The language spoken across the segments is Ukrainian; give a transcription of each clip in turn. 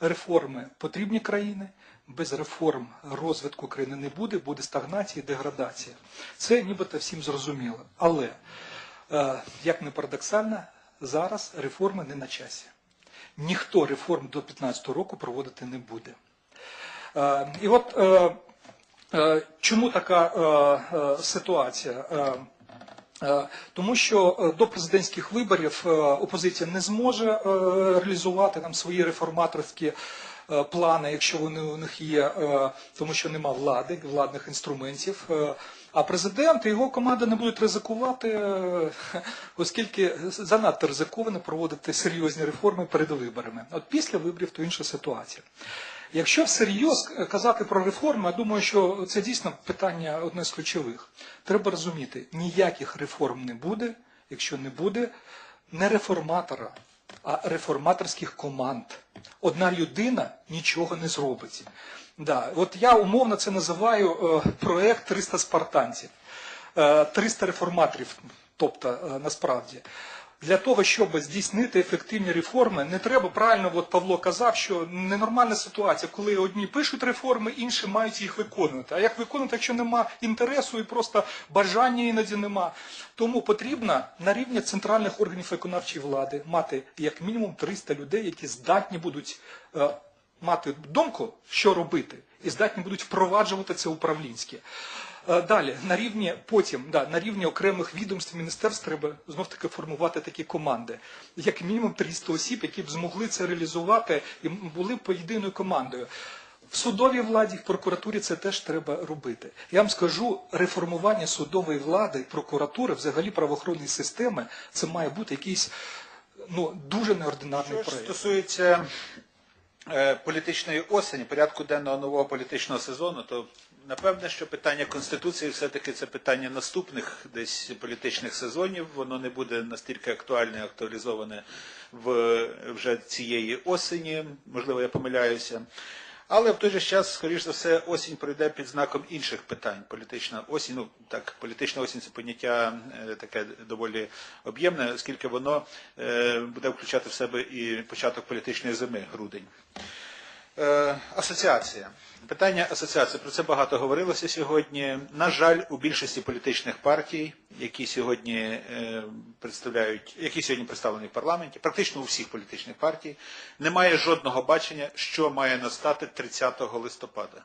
реформи потрібні країни. Без реформ розвитку країни не буде, буде стагнація деградація. Це нібито всім зрозуміло. Але, е, як не парадоксально, зараз реформи не на часі. Ніхто реформ до 2015 року проводити не буде. Е, І от е, чому така ситуація? Е, Тому що е, до президентських виборів е, опозиція не зможе реалізувати там свої реформаторські плани, якщо вони у них є, е, тому що нема влади, владних інструментів. Е, А президент і його команда не будуть ризикувати, е, оскільки занадто ризиковано проводити серйозні реформи перед виборами. От після виборів то інша ситуація. Якщо всерйоз казати про реформи, я думаю, що це дійсно питання одне з ключових. Треба розуміти, ніяких реформ не буде, якщо не буде не реформатора, реформаторських команд. Одна людина нічого не зробить. Да, от я умовно це називаю е, проект 300 спартанців, е, 300 реформаторів, тобто е, насправді. Для того, щоб здійснити ефективні реформи, не треба правильно, от Павло казав, що ненормальна ситуація, коли одні пишуть реформи, інші мають їх виконувати. А як виконувати, якщо нема інтересу і просто бажання іноді нема? Тому потрібно на рівні центральних органів виконавчої влади мати як мінімум 300 людей, які здатні будуть е, мати думку, що робити, і здатні будуть впроваджувати це управлінське. Е, Далі, на рівні потім, да, на рівні окремих відомств міністерств треба знов таки формувати такі команди, як мінімум 300 осіб, які б змогли це реалізувати і були б єдиною командою. В судовій владі, в прокуратурі це теж треба робити. Я вам скажу, реформування судової влади, прокуратури, взагалі правоохоронної системи, це має бути якийсь ну, дуже неординарний Що проєкт. стосується е, політичної осені, порядку денного нового політичного сезону, то напевне, що питання Конституції все-таки це питання наступних десь політичних сезонів. Воно не буде настільки актуальне, актуалізоване в вже цієї осені. Можливо, я помиляюся. Але в той же час, скоріш за все, осінь пройде під знаком інших питань. Політична осінь, ну так, політична осінь це поняття е, таке доволі об'ємне, оскільки воно е, буде включати в себе і початок політичної зими, грудень. Е, асоціація. Питання асоціації. Про це багато говорилося сьогодні. На жаль, у більшості політичних партій, які сьогодні е, представляють, які сьогодні представлені в парламенті, практично у всіх політичних партій, немає жодного бачення, що має настати 30 листопада.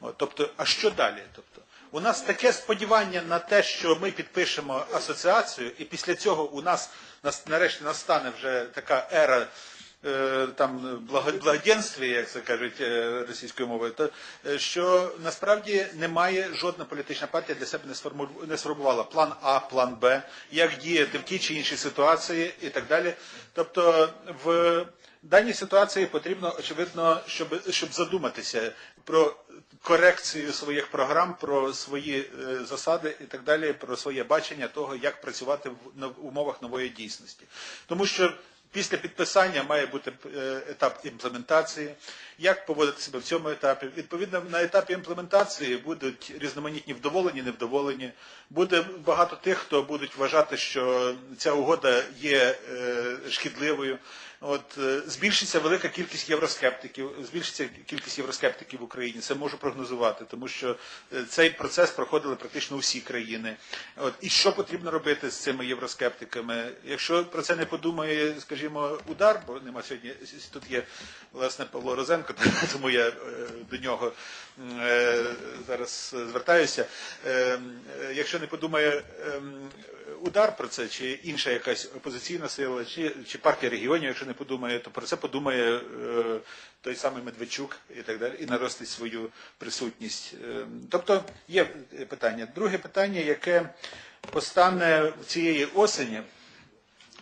От, тобто, а що далі? Тобто, у нас таке сподівання на те, що ми підпишемо асоціацію, і після цього у нас нарешті настане вже така ера там благо- як це кажуть е, російською мовою, то е, що насправді немає жодна політична партія для себе не сформу- не сформувала план А, план Б, як діяти в тій чи іншій ситуації і так далі. Тобто в даній ситуації потрібно очевидно, щоб, щоб задуматися про корекцію своїх програм, про свої е, засади і так далі, про своє бачення того, як працювати в умовах нової дійсності. Тому що після підписання має бути е, етап імплементації. Як поводити себе в цьому етапі? Відповідно, на етапі імплементації будуть різноманітні вдоволені, невдоволені. Буде багато тих, хто будуть вважати, що ця угода є е, шкідливою. От е, збільшиться велика кількість євроскептиків, збільшиться кількість євроскептиків в Україні. Це можу прогнозувати, тому що е, цей процес проходили практично усі країни. От і що потрібно робити з цими євроскептиками? Якщо про це не подумає, скажімо, удар, бо нема сьогодні тут є власне Павло Розенко, тому я е, до нього зараз звертаюся. Е, е, Якщо не подумає ем, удар про це, чи інша якась опозиційна сила, чи, чи партія регіонів, якщо не подумає, то про це подумає е, той самий Медведчук і так далі, і наростить свою присутність. Е, тобто є питання. Друге питання, яке постане цієї осені.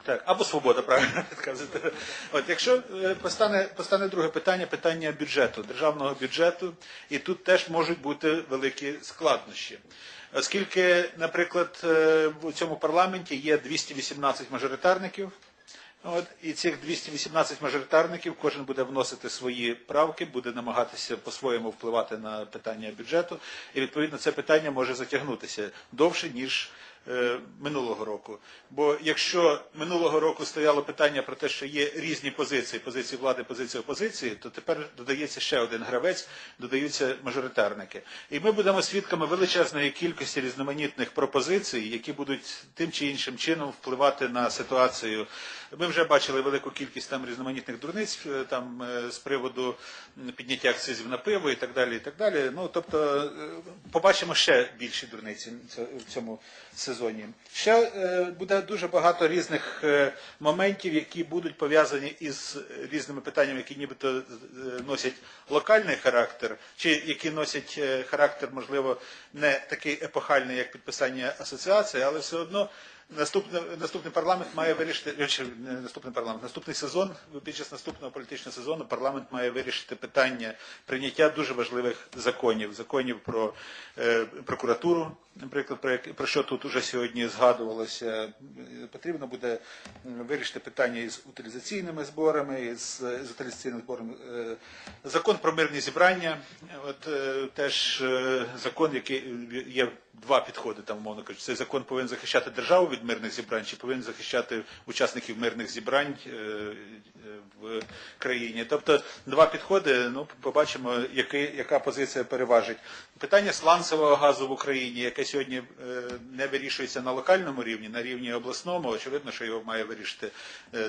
Так, або свобода, правильно підказувати. От якщо е, постане, постане друге питання, питання бюджету, державного бюджету, і тут теж можуть бути великі складнощі. Оскільки, наприклад, е, в цьому парламенті є 218 мажоритарників, От, і цих 218 мажоритарників кожен буде вносити свої правки, буде намагатися по-своєму впливати на питання бюджету, і відповідно це питання може затягнутися довше, ніж е, минулого року. Бо якщо минулого року стояло питання про те, що є різні позиції, позиції влади, позиції опозиції, то тепер додається ще один гравець, додаються мажоритарники. І ми будемо свідками величезної кількості різноманітних пропозицій, які будуть тим чи іншим чином впливати на ситуацію. Ми вже бачили велику кількість там різноманітних дурниць е, там е, з приводу підняття акцизів на пиво і так далі. І так далі. Ну тобто е, побачимо ще більші дурниці в цьому сезоні. Ще е, буде дуже багато різних е, моментів, які будуть пов'язані із різними питаннями, які нібито е, носять локальний характер, чи які носять характер, можливо, не такий епохальний, як підписання асоціації, але все одно. Наступний, наступний парламент має вирішити чи не наступний парламент, наступний сезон під час наступного політичного сезону парламент має вирішити питання прийняття дуже важливих законів, законів про прокуратуру, наприклад, про, як- про що тут уже сьогодні згадувалося. Потрібно буде вирішити питання із утилізаційними зборами, із, е, з утилізаційними зборами. Е, Закон про мирні зібрання, от е, теж е, закон, який є два підходи, там умовно кажучи. Цей закон повинен захищати державу від мирних зібрань, чи повинен захищати учасників мирних зібрань в країні. Тобто два підходи. Ну побачимо, який, яка позиція переважить. Питання сланцевого газу в Україні, яке сьогодні е, не вирішується на локальному рівні, на рівні обласному. Очевидно, що його має вирішити е,